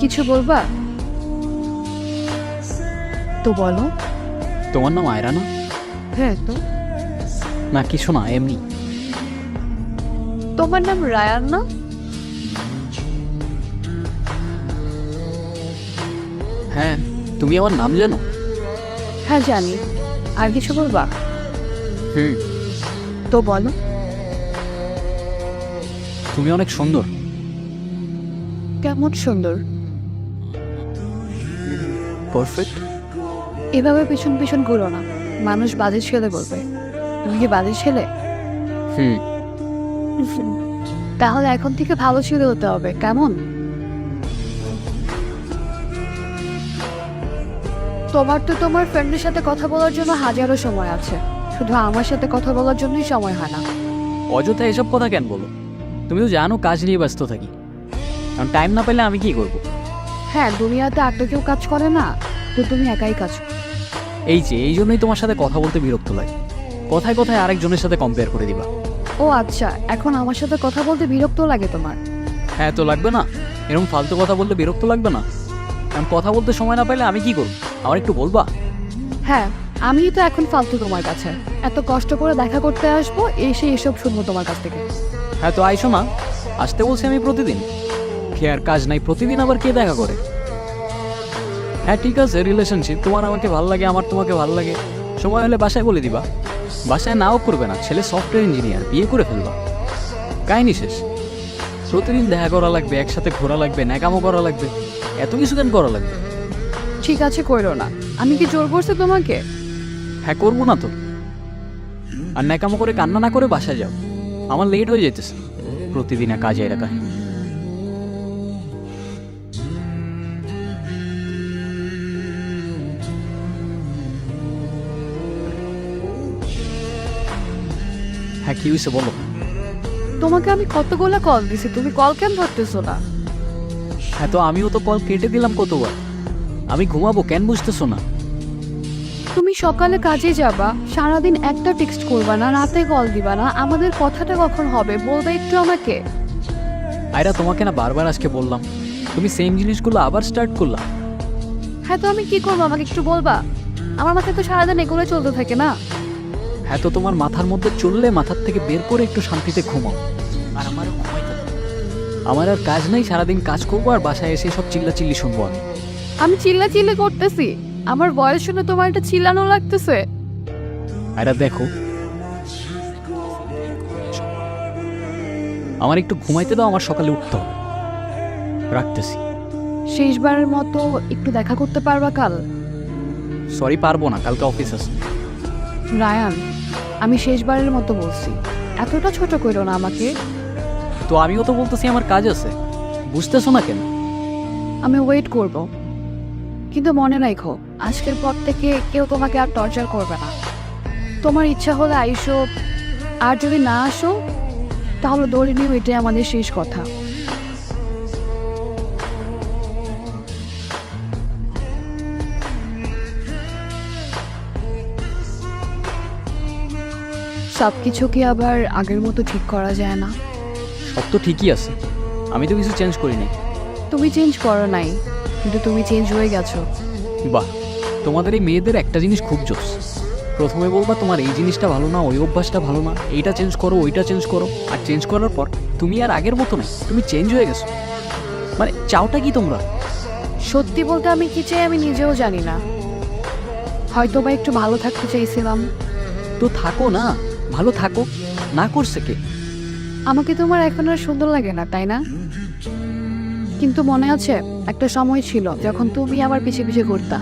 কিছু বলবা? তো বলো। তোমার নাম আয়রা না? হ্যাঁ তো। না কিছু না এমনি। তোমার নাম রায়ান না? হ্যাঁ তুমি আমার নাম জানো? হ্যাঁ জানি। আর কিছু বলবা? হুম। তো বলো। তুমি অনেক সুন্দর। কেমন সুন্দর? পারফেক্ট এভাবে পিছন পিছন ঘুরো না। মানুষ বাজে ছেলে বলবে। তুমি কি বাজে ছেলে? হুম। তাহলে এখন থেকে ভালো ছেলে হতে হবে কেমন? তোমার তো তোমার ফ্রেন্ডের সাথে কথা বলার জন্য হাজারো সময় আছে। শুধু আমার সাথে কথা বলার জন্যই সময় হয় না। অযথা এসব কথা কেন বলো? তুমি তো জানো কাজ নিয়ে ব্যস্ত থাকি। কারণ টাইম না পেলে আমি কি করব? হ্যাঁ দুনিয়াতে আর তো কেউ কাজ করে না তো তুমি একাই কাজ করো। এই যে এই জন্যই তোমার সাথে কথা বলতে বিরক্ত লাগে। কথায় কথায় আরেকজনের সাথে কম্পেয়ার করে দিবা। ও আচ্ছা এখন আমার সাথে কথা বলতে বিরক্ত লাগে তোমার? হ্যাঁ তো লাগবে না। এরকম ফালতু কথা বলতে বিরক্ত লাগবে না। আমি কথা বলতে সময় না পাইলে আমি কি করব? আমার একটু বলবা? হ্যাঁ আমি তো এখন ফালতু তোমার কাছে। এত কষ্ট করে দেখা করতে আসব এসে এসব শুনব তোমার কাছ থেকে। হ্যাঁ তো আইসো না। আসতে বলছি আমি প্রতিদিন। কে আর কাজ নাই প্রতিদিন আবার কে দেখা করে? হ্যাঁ ঠিক আছে রিলেশনশিপ তোমার আমাকে ভালো লাগে আমার তোমাকে ভালো লাগে। সময় হলে বাসায় বলে দিবা। বাসায় নাও করবে না ছেলে সফটওয়্যার ইঞ্জিনিয়ার বিয়ে করে ফেলবা। কাহিনি শেষ। প্রতিদিন দেখা করা লাগবে একসাথে ঘোরা লাগবে ন্যাকামো করা লাগবে এত কিছু কেন করা লাগবে? ঠিক আছে কইরো না। আমি কি জোর করছি তোমাকে? হ্যাঁ করব না তো। আর ন্যাকামো করে কান্না না করে বাসায় যাও। আমার লেট হয়ে যেতেছে প্রতিদিন এক কাজে এলাকা হ্যাঁ কি হয়েছে বলো? তোমাকে আমি কতগুলো কল দিছি তুমি কল কেন ধরতেছো না? হ্যাঁ তো আমিও তো কল কেটে দিলাম কতবার। আমি ঘুমাবো কেন বুঝতেছো না? তুমি সকালে কাজে যাবা সারাদিন একটা টেক্সট করবা না রাতে কল দিবা না আমাদের কথাটা কখন হবে বলবে একটু আমাকে? আয়রা তোমাকে না বারবার আজকে বললাম। তুমি সেম জিনিসগুলো আবার স্টার্ট করলা। হ্যাঁ তো আমি কি করব আমাকে একটু বলবা? আমার মাথায় তো সারাদিন এগুলো চলতে থাকে না। হ্যাঁ তো তোমার মাথার মধ্যে চললে মাথার থেকে বের করে একটু শান্তিতে ঘুমাও। আর আমারও ঘুমাইতে আমার আর কাজ নাই সারাদিন কাজ করব আর বাসায় এসে সব চিল্লা চিল্লি শুনব আমি। আমি চিল্লা চিল্লি করতেছি। আমার বয়স শুনে তোমার এটা চিল্লানো লাগতেছে। আয়রা দেখো। আমার একটু ঘুমাইতে দাও আমার সকালে উঠতে হবে। রাখতেছি। শেষবারের মতো একটু দেখা করতে পারবা কাল? সরি পারব না কালকে অফিস আছে। রায়ান আমি শেষবারের মতো বলছি এতটা ছোট করো না আমাকে। তো আমিও তো বলতেছি আমার কাজ আছে। বুঝতেছো না কেন? আমি ওয়েট করব। কিন্তু মনে রাখো আজকের পর থেকে কেউ তোমাকে আর টর্চার করবে না। তোমার ইচ্ছা হলে আইসো আর যদি না আসো তাহলে দৌড়ে নিও এটাই আমাদের শেষ কথা। সব কিছু কি আবার আগের মতো ঠিক করা যায় না? সব তো ঠিকই আছে। আমি তো কিছু চেঞ্জ করিনি। তুমি চেঞ্জ করো নাই কিন্তু তুমি চেঞ্জ হয়ে গেছো। বাহ তোমাদের এই মেয়েদের একটা জিনিস খুব জোস। প্রথমে বলবা তোমার এই জিনিসটা ভালো না ওই অভ্যাসটা ভালো না এইটা চেঞ্জ করো ওইটা চেঞ্জ করো। আর চেঞ্জ করার পর তুমি আর আগের মতো না তুমি চেঞ্জ হয়ে গেছো। মানে চাওটা কি তোমরা? সত্যি বলতে আমি কি চাই আমি নিজেও জানি না। হয়তো বা একটু ভালো থাকতে চাইছিলাম। তো থাকো না। ভালো থাকো, না করছে কে? আমাকে তোমার এখন আর সুন্দর লাগে না, তাই না? কিন্তু মনে আছে, একটা সময় ছিল যখন তুমি আমার পিছিয়ে পিছিয়ে ঘুরতা।